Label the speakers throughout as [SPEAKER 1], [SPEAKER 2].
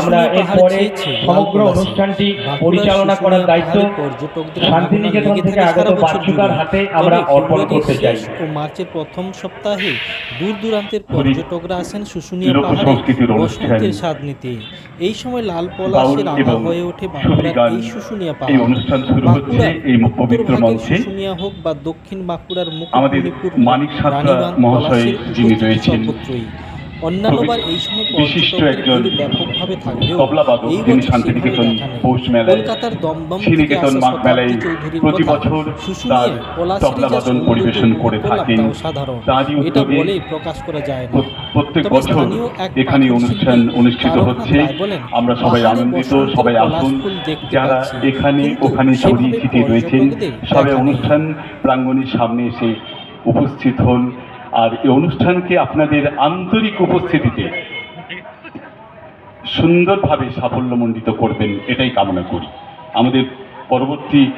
[SPEAKER 1] আমরা এরপরে সমগ্র অনুষ্ঠানটি পরিচালনা করার দায়িত্ব শান্তিনিকেতন থেকে আগত বাচ্চুকার হাতে আমরা অর্পণ করতে চাই।
[SPEAKER 2] ও মার্চের প্রথম সপ্তাহে দূর দূরান্তের পর্যটকরা আসেন শুশুনিয়া পাহাড়ে বসন্তের স্বাদ নিতে। এই সময় লাল পলাশের আভা হয়ে ওঠে বাঁকুড়ার এই শুশুনিয়া
[SPEAKER 3] এই
[SPEAKER 2] পাহাড়।
[SPEAKER 3] অনুষ্ঠান শুরু হচ্ছে
[SPEAKER 2] বাঁকুড়ার
[SPEAKER 3] এই পবিত্র মঞ্চে।
[SPEAKER 2] শুশুনিয়া হোক বা দক্ষিণ বাঁকুড়ার
[SPEAKER 3] আমাদের
[SPEAKER 2] মুকুটমণিপুর
[SPEAKER 3] মানিক
[SPEAKER 2] রানীবাঁধ,
[SPEAKER 3] মহাশয়
[SPEAKER 2] পলাশের
[SPEAKER 3] যিনি রয়েছেন,
[SPEAKER 2] সর্বত্রই। অন্যান্যবার এই সময়
[SPEAKER 3] বিশিষ্ট
[SPEAKER 2] পর্যটকদের
[SPEAKER 3] একজন
[SPEAKER 2] ব্যাপকভাবে থাকলেও এই বছর কলকাতার দমদম থেকে আসা শতাব্দী চৌধুরীর কথা, যা
[SPEAKER 3] পরিবেশন করে থাকেন।
[SPEAKER 2] সাধারণ এটা প্রকাশ করা যায় না।
[SPEAKER 3] প্রত্যেক বছর এখানে অনুষ্ঠান অনুষ্ঠিত হচ্ছে। আমরা সবাই আনন্দিত সবাই আসুন। যারা এখানে ওখানে ছড়িয়ে ছিটিয়ে রয়েছেন সবাই অনুষ্ঠান প্রাঙ্গণের সামনে এসে উপস্থিত হন। আর এই অনুষ্ঠানকে আপনাদের আন্তরিক উপস্থিতিতে সুন্দরভাবে সাফল্যমণ্ডিত করবেন, এটাই কামনা করি। আমাদের পরবর্তী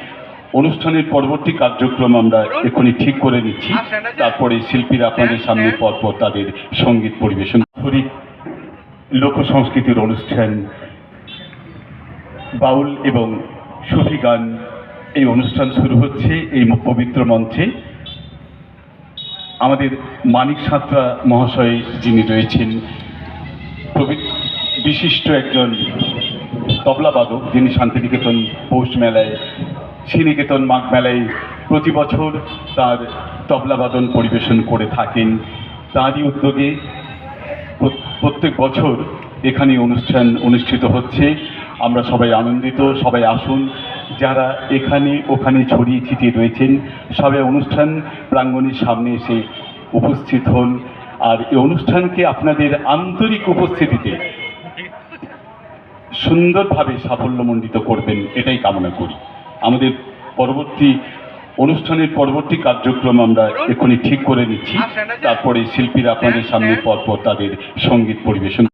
[SPEAKER 3] অনুষ্ঠানের পরবর্তী কার্যক্রম আমরা এখনই ঠিক করে নিচ্ছি। তারপরে শিল্পীরা আপনাদের সামনে পরপর তাদের সংগীত পরিবেশন করি। লোক সংস্কৃতির অনুষ্ঠান, বাউল এবং সুফি গান, এই অনুষ্ঠান শুরু হচ্ছে, এই পবিত্র মঞ্চে। আমাদের মানিক সাঁতরা মহাশয় যিনি রয়েছেন বিশিষ্ট একজন তবলাবাদক যিনি শান্তিনিকেতন পৌষ মেলায়, শ্রীনিকেতন মাঘ মেলায় প্রতি বছর তার তবলাবাদন পরিবেশন করে থাকেন। তারই উদ্যোগে প্র- প্রত্যেক বছর এখানে অনুষ্ঠান অনুষ্ঠিত হচ্ছে। আমরা সবাই আনন্দিত, সবাই আসুন যারা এখানে, ওখানে ছড়িয়ে ছিটিয়ে রয়েছেন সবাই অনুষ্ঠান প্রাঙ্গণের সামনে এসে উপস্থিত হন। আর এই অনুষ্ঠানকে আপনাদের আন্তরিক উপস্থিতিতে সুন্দরভাবে সাফল্যমণ্ডিত করবেন, এটাই কামনা করি। আমাদের পরবর্তী অনুষ্ঠানের পরবর্তী কার্যক্রম আমরা এখনই ঠিক করে নিচ্ছি। তারপরে শিল্পীরা আপনাদের সামনে পরপর তাদের সংগীত পরিবেশন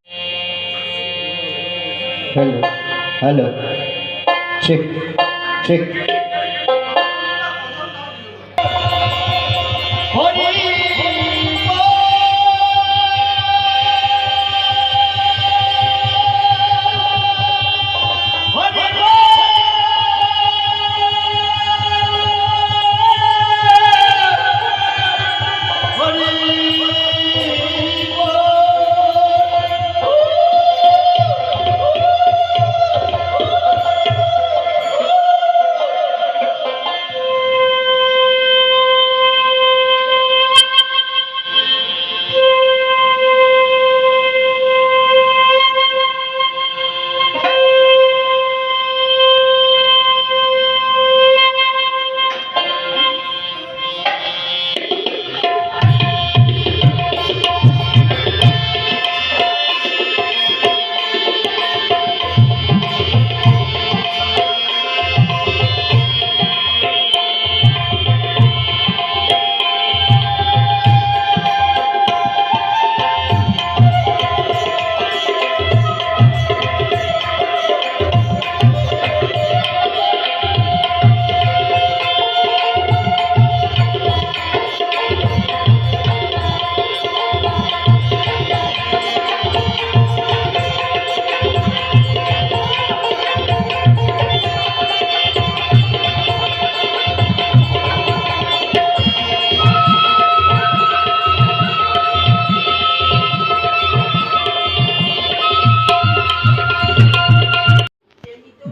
[SPEAKER 4] হ্যালো হ্যালো। 去，去。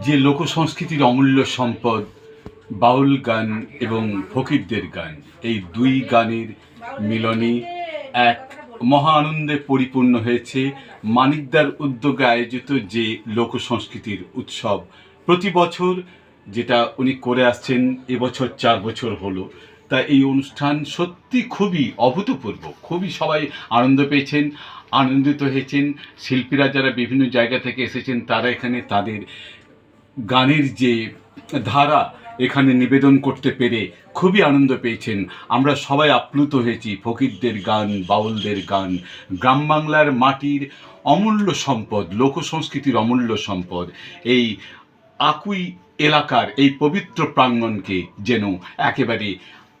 [SPEAKER 5] যে লোক সংস্কৃতির অমূল্য সম্পদ, বাউল গান এবং ফকিরদের গান, এই দুই গানের মিলনে এক মহা আনন্দে পরিপূর্ণ হয়েছে। মানিকদার উদ্যোগে আয়োজিত যে লোক সংস্কৃতির উৎসব প্রতি বছর, যেটা উনি করে আসছেন এবছর চার বছর হলো, তা এই অনুষ্ঠান সত্যি খুবই অভূতপূর্ব, খুবই সবাই আনন্দ পেয়েছেন, আনন্দিত হয়েছেন। শিল্পীরা যারা বিভিন্ন জায়গা থেকে এসেছেন, তারা এখানে তাদের গানের যে ধারা এখানে নিবেদন করতে পেরে খুবই আনন্দ পেয়েছেন। আমরা সবাই আপ্লুত হয়েছি ফকিরদের গান, বাউলদের গান। গ্রাম বাংলার মাটির অমূল্য সম্পদ, লোক সংস্কৃতির অমূল্য সম্পদ, এই আকুই এলাকার এই পবিত্র প্রাঙ্গণকে যেন একেবারে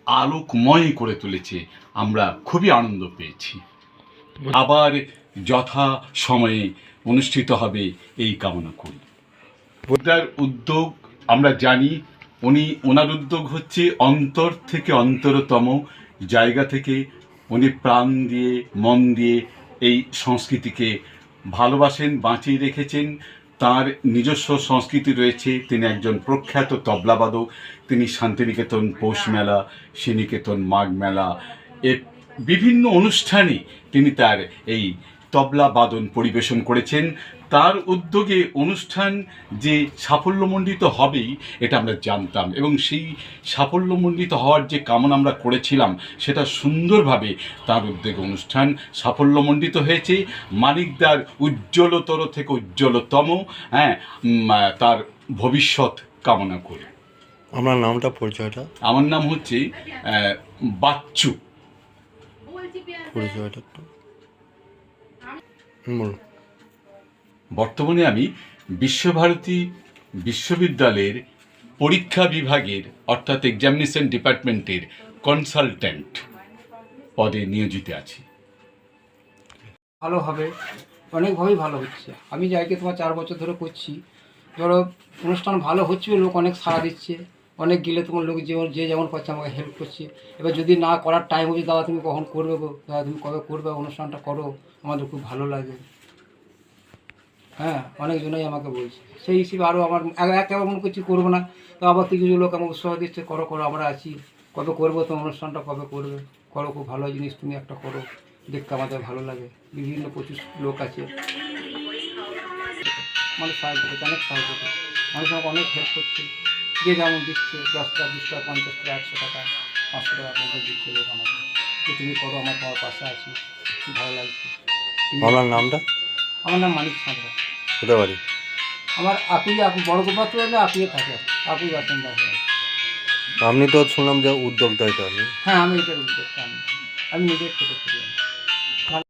[SPEAKER 5] আলোকময় করে তুলেছে, আমরা খুবই আনন্দ পেয়েছি। আবার যথা সময়ে
[SPEAKER 3] অনুষ্ঠিত হবে এই কামনা করি। ওটার উদ্যোগ আমরা জানি, উনি ওনার উদ্যোগ হচ্ছে অন্তর থেকে অন্তরতম জায়গা থেকে উনি প্রাণ দিয়ে, মন দিয়ে এই সংস্কৃতিকে ভালোবাসেন, বাঁচিয়ে রেখেছেন। তার নিজস্ব সংস্কৃতি রয়েছে, তিনি একজন প্রখ্যাত তবলাবাদক, তিনি শান্তিনিকেতন পৌষ মেলা, শ্রীনিকেতন মাঘ মেলা, এ বিভিন্ন অনুষ্ঠানে তিনি তার এই তবলা বাদন পরিবেশন করেছেন। তার উদ্যোগে অনুষ্ঠান যে সাফল্যমণ্ডিত হবেই এটা আমরা জানতাম। এবং সেই সাফল্যমণ্ডিত হওয়ার যে কামনা আমরা করেছিলাম সেটা সুন্দরভাবে তার উদ্যোগে অনুষ্ঠান সাফল্যমণ্ডিত হয়েছে। মানিকদার উজ্জ্বলতর থেকে উজ্জ্বলতম হ্যাঁ তার ভবিষ্যৎ কামনা করে।
[SPEAKER 5] আমার নামটা পরিচয়টা?
[SPEAKER 3] আমার নাম হচ্ছে বাচ্চু।
[SPEAKER 5] পরিচয়টা বলুন।
[SPEAKER 3] বর্তমানে আমি বিশ্বভারতী বিশ্ববিদ্যালয়ের পরীক্ষা বিভাগের, অর্থাৎ এক্সামিনেশন ডিপার্টমেন্টের কনসালট্যান্ট পদে নিয়োজিত আছি।
[SPEAKER 6] ভালো হবে। অনেকভাবেই ভালো হচ্ছে। আমি যাইকে তোমার চার বছর ধরে করছি। ধরো, অনুষ্ঠান ভালো হচ্ছে লোক অনেক সাড়া দিচ্ছে। অনেক গেলে তোমার লোক যে যে যেমন পাচ্ছে আমাকে হেল্প করছে। এবার যদি না করার টাইম হচ্ছে, দাদা তুমি কখন করবে দাদা তুমি কবে করবে? অনুষ্ঠানটা করো। আমাদের খুব ভালো লাগে। হ্যাঁ অনেকজনই আমাকে বলছে। সেই হিসেবে আরও আমার এক- একেবারে কিছু করব না। তো আবার কিছু কিছু লোক আমাকে উৎসাহ দিচ্ছে করো করো আমরা আছি। কবে করব তোমার অনুষ্ঠানটা কবে করবে? করো খুব ভালো জিনিস তুমি একটা করো। দেখতে আমাদের ভালো লাগে। বিভিন্ন প্রচুর লোক আছে। মানুষ সাহায্য করছে অনেক সাহায্য করছে। মানুষ আমাকে অনেক হেল্প করছে। যে যেমন দিচ্ছে দশ টাকা বিশ টাকা পঞ্চাশ টাকা একশো টাকা পাঁচশো টাকা পর্যন্ত দিচ্ছে লোক আমাকে। যে তুমি করো আমার তোমার পাশে আছি। খুব ভালো লাগছে।
[SPEAKER 5] আপনার নামটা?
[SPEAKER 6] আমার নাম মানিক সাঁতরা।
[SPEAKER 5] কোথায় বাড়ি?
[SPEAKER 6] আমার আপুই আপু বড় গোপাত্র হলে আপুয়ে থাকে আপুই বাসিন্দা হয়ে
[SPEAKER 5] আপনি তো শুনলাম যে উদ্যোক্তা এটা। আপনি
[SPEAKER 6] হ্যাঁ আমি এটার উদ্যোগটা আমি। আমি নিজের থেকে।